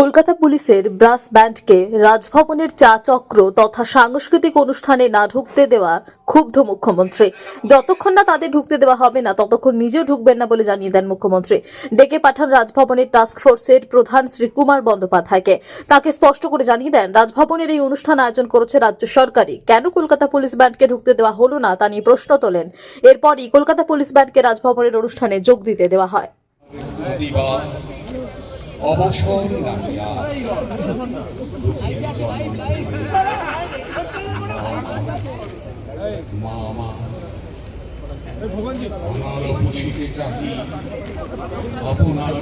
কলকাতা পুলিশের ব্রাস ব্যান্ডকে রাজভবনের চা চক্র তথা সাংস্কৃতিক অনুষ্ঠানে না ঢুকতে দেওয়া ক্ষুব্ধ মুখ্যমন্ত্রী। যতক্ষণ না তাদের ঢুকতে দেওয়া হবে না, ততক্ষণ নিজেও ঢুকবেন না বলে জানিয়ে দেন মুখ্যমন্ত্রী। ডেকে পাঠান রাজভবনের টাস্ক ফোর্সের প্রধান শ্রী কুমার বন্দ্যোপাধ্যায়কে। তাকে স্পষ্ট করে জানিয়ে দেন, রাজভবনের এই অনুষ্ঠান আয়োজন করেছে রাজ্য সরকারই। কেন কলকাতা পুলিশ ব্যান্ডকে ঢুকতে দেওয়া হলো না তা নিয়ে প্রশ্ন তোলেন। এরপরই কলকাতা পুলিশ ব্যান্ডকে রাজভবনের অনুষ্ঠানে যোগ দিতে দেওয়া হয়। অবসর জননী মা মা বসিতে চাহি আপনার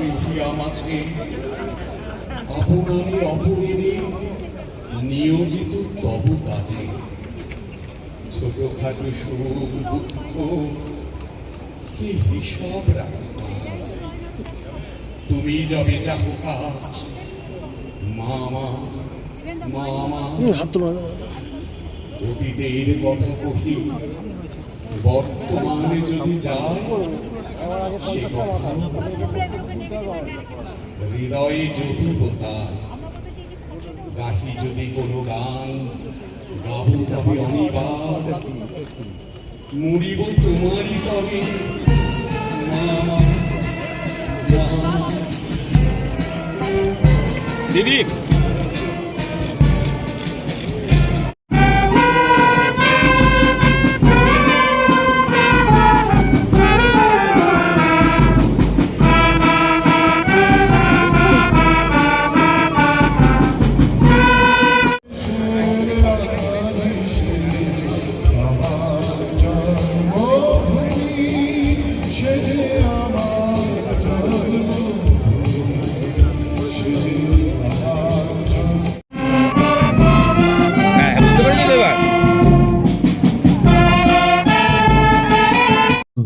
নিয়োজিত তব কাজে। ছোটখাটো সুখ দুঃখ, কি হিসাব রাখবা তুমি যাবে চাকু কাজ মামা মামা অতীতের কথা কহি বর্তমানে যদি যায় সে কথা হৃদয়ে জটিলতা গাহি যদি কোনো গান গাবো তবে অনিবার মুড়িব তোমারই তবে ఇది